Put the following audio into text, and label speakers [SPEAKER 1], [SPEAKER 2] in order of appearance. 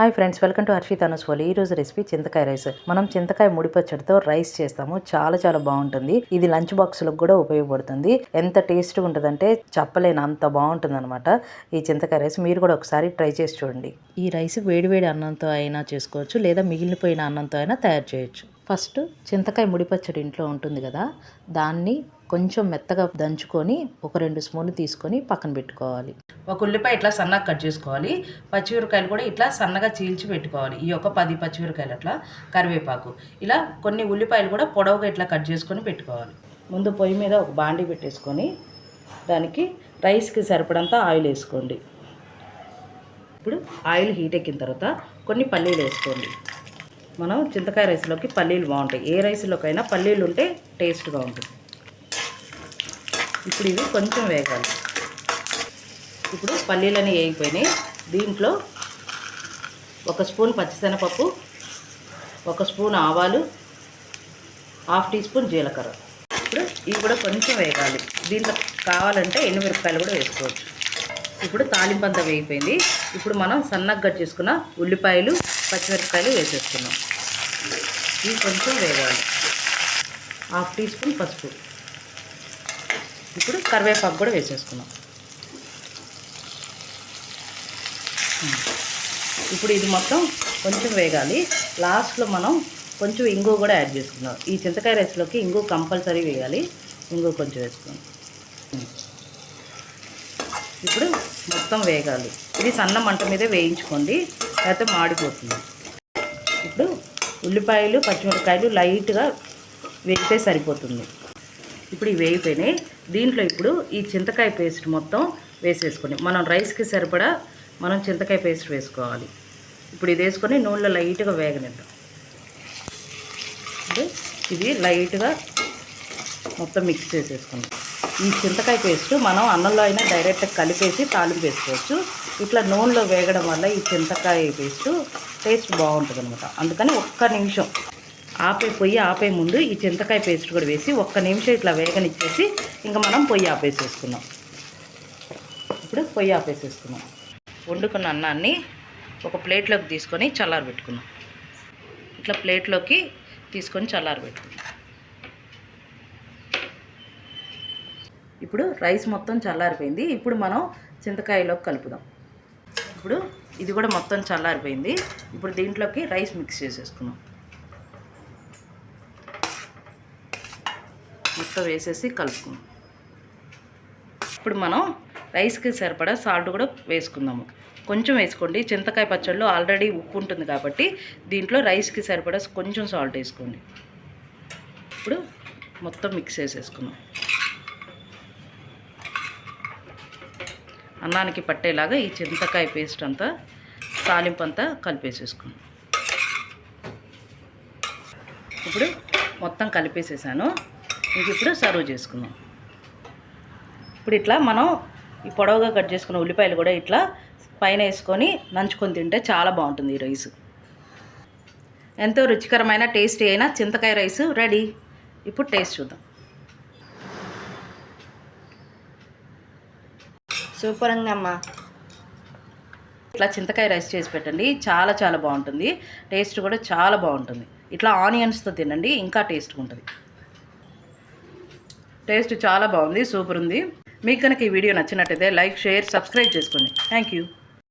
[SPEAKER 1] Hi friends welcome to Harshith అనుస్వాలి ఈ రోజు recipe చింతకాయ రైస్. మనం చింతకాయ ముడిపచ్చడితో రైస్ చేస్తాము. చాలా చాలా బాగుంటుంది. ఇది లంచ్ బాక్సులకు కూడా ఉపయోగపడుతుంది. ఎంత టేస్ట్గా ఉంటుందంటే చెప్పలేను అంత బాగుంటుంది అనమాట ఈ చింతకాయ రైస్ మీరు కూడా ఒకసారి ట్రై చేసి చూడండి. ఈ రైస్ వేడివేడి అన్నంతో అయినా చేసుకోవచ్చు లేదా మిగిలిపోయిన అన్నంతో అయినా తయారు చేయొచ్చు. ఫస్ట్ చింతకాయ ముడిపచ్చడి ఇంట్లో ఉంటుంది కదా దాన్ని కొంచెం మెత్తగా దంచుకొని ఒక రెండు స్పూన్లు తీసుకొని పక్కన పెట్టుకోవాలి. ఒక ఉల్లిపాయ ఇట్లా సన్నగా కట్ చేసుకోవాలి. పచ్చిమిరకాయలు కూడా ఇట్లా సన్నగా చీల్చి పెట్టుకోవాలి. ఈ ఒక పది పచ్చిమిరకాయలు అట్లా కరివేపాకు. ఇలా కొన్ని ఉల్లిపాయలు కూడా పొడవుగా ఇట్లా కట్ చేసుకొని పెట్టుకోవాలి. ముందు పొయ్యి మీద ఒక బాండీ పెట్టేసుకొని దానికి రైస్కి సరిపడంత ఆయిల్ వేసుకోండి. ఇప్పుడు ఆయిల్ హీట్ ఎక్కిన తర్వాత కొన్ని పల్లీలు వేసుకోండి. మనం చింతకాయ రైస్లోకి పల్లీలు బాగుంటాయి. ఏ రైస్లోకైనా పల్లీలు ఉంటే టేస్ట్గా ఉంటుంది. ఇప్పుడు ఇవి కొంచెం వేగాలి. ఇప్పుడు పల్లీలని వేగిపోయినాయి. దీంట్లో ఒక స్పూన్ పచ్చిశనగపప్పు ఒక స్పూన్ ఆవాలు హాఫ్ టీ స్పూన్ జీలకర్ర. ఇప్పుడు ఇవి కూడా కొంచెం వేగాలి. దీంట్లో కావాలంటే ఎండుమిరపకాయలు కూడా వేసుకోవచ్చు. ఇప్పుడు తాలింపంతా వేగిపోయింది. ఇప్పుడు మనం సన్నగా కట్ చేసుకున్న ఉల్లిపాయలు పచ్చిమిరపకాయలు వేసేసుకున్నాం ఇవి కొంచెం వేగాలి. హాఫ్ టీ స్పూన్ పసుపు. ఇప్పుడు కరివేపాకు కూడా వేసేసుకున్నాం ఇప్పుడు ఇది మొత్తం కొంచెం వేగాలి. లాస్ట్లో మనం కొంచెం ఇంగు కూడా యాడ్ చేసుకున్నాం ఈ చింతకాయ రైస్లోకి ఇంగు కంపల్సరీ వేయాలి. ఇంగు కొంచెం వేసుకున్నాం ఇప్పుడు మొత్తం వేగాలి. ఇది సన్న మంట మీదే వేయించుకోండి. లేకపోతే మాడిపోతుంది. ఇప్పుడు ఉల్లిపాయలు పచ్చిమిరపకాయలు లైట్గా వేస్తే సరిపోతుంది. ఇప్పుడు ఇవి వేగిపోయినాయి. దీంట్లో ఇప్పుడు ఈ చింతకాయ పేస్ట్ మొత్తం వేసేసుకొని మనం రైస్కి సరిపడా మనం చింతకాయ పేస్ట్ వేసుకోవాలి. ఇప్పుడు ఇది వేసుకొని నూనెలో లైట్గా వేగనిద్దాం. అంటే ఇది లైట్గా మొత్తం మిక్స్ చేసేసుకుందాం. ఈ చింతకాయ పేస్ట్ మనం అన్నంలో అయినా డైరెక్ట్గా కలిపేసి తాలింపు వేసుకోవచ్చు. ఇట్లా నూనెలో వేగడం వల్ల ఈ చింతకాయ పేస్ట్ టేస్ట్ బాగుంటుంది అనమాట అందుకని ఒక్క నిమిషం ఆపే పొయ్యి ఆపే ముందు ఈ చింతకాయ పేస్ట్ కూడా వేసి ఒక్క నిమిషం ఇట్లా వేగనిచ్చేసి ఇంకా మనం పొయ్యి ఆపేసేసుకున్నాం ఇప్పుడు పొయ్యి ఆపేసేసుకున్నాం వండుకున్న అన్నాన్ని ఒక ప్లేట్లోకి తీసుకొని చల్లారి పెట్టుకున్నాం ఇట్లా ప్లేట్లోకి తీసుకొని చల్లారి పెట్టుకున్నాం ఇప్పుడు రైస్ మొత్తం చల్లారిపోయింది. ఇప్పుడు మనం చింతకాయలోకి కలుపుదాం. ఇప్పుడు ఇది కూడా మొత్తం చల్లారిపోయింది. ఇప్పుడు దీంట్లోకి రైస్ మిక్స్ చేసేసుకున్నాం మొత్తం వేసేసి కలుపుకుందాం. ఇప్పుడు మనం రైస్కి సరిపడా సాల్ట్ కూడా వేసుకుందాము. కొంచెం వేసుకోండి. చింతకాయ పచ్చళ్ళు ఆల్రెడీ ఉప్పు ఉంటుంది కాబట్టి దీంట్లో రైస్కి సరిపడా కొంచెం సాల్ట్ వేసుకోండి. ఇప్పుడు మొత్తం మిక్స్ చేసేసుకుందాం. అన్నానికి పట్టేలాగా ఈ చింతకాయ పేస్ట్ అంతా తాలింపు అంతా కలిపేసేసుకుందాం. ఇప్పుడు మొత్తం కలిపేసేసాను. ఇంక ఇప్పుడు సర్వ్ చేసుకుందాం. ఇప్పుడు ఇట్లా మనం ఈ పొడవుగా కట్ చేసుకున్న ఉల్లిపాయలు కూడా ఇట్లా పైన వేసుకొని నంచుకొని తింటే చాలా బాగుంటుంది ఈ రైస్. ఎంతో రుచికరమైన టేస్టీ అయిన చింతకాయ రైస్. రెడీ? ఇప్పుడు టేస్ట్ చూద్దాం.
[SPEAKER 2] సూపర్ ఉందమ్మా
[SPEAKER 1] ఇట్లా చింతకాయ రైస్ చేసి పెట్టండి. చాలా చాలా బాగుంటుంది. టేస్ట్ కూడా చాలా బాగుంటుంది. ఇట్లా ఆనియన్స్తో తినండి ఇంకా టేస్ట్గా ఉంటుంది. టేస్ట్ చాలా బాగుంది సూపర్ ఉంది. మీకు కనుక ఈ వీడియో నచ్చినట్టయితే లైక్ షేర్ సబ్స్క్రైబ్ చేసుకోండి. Thank you.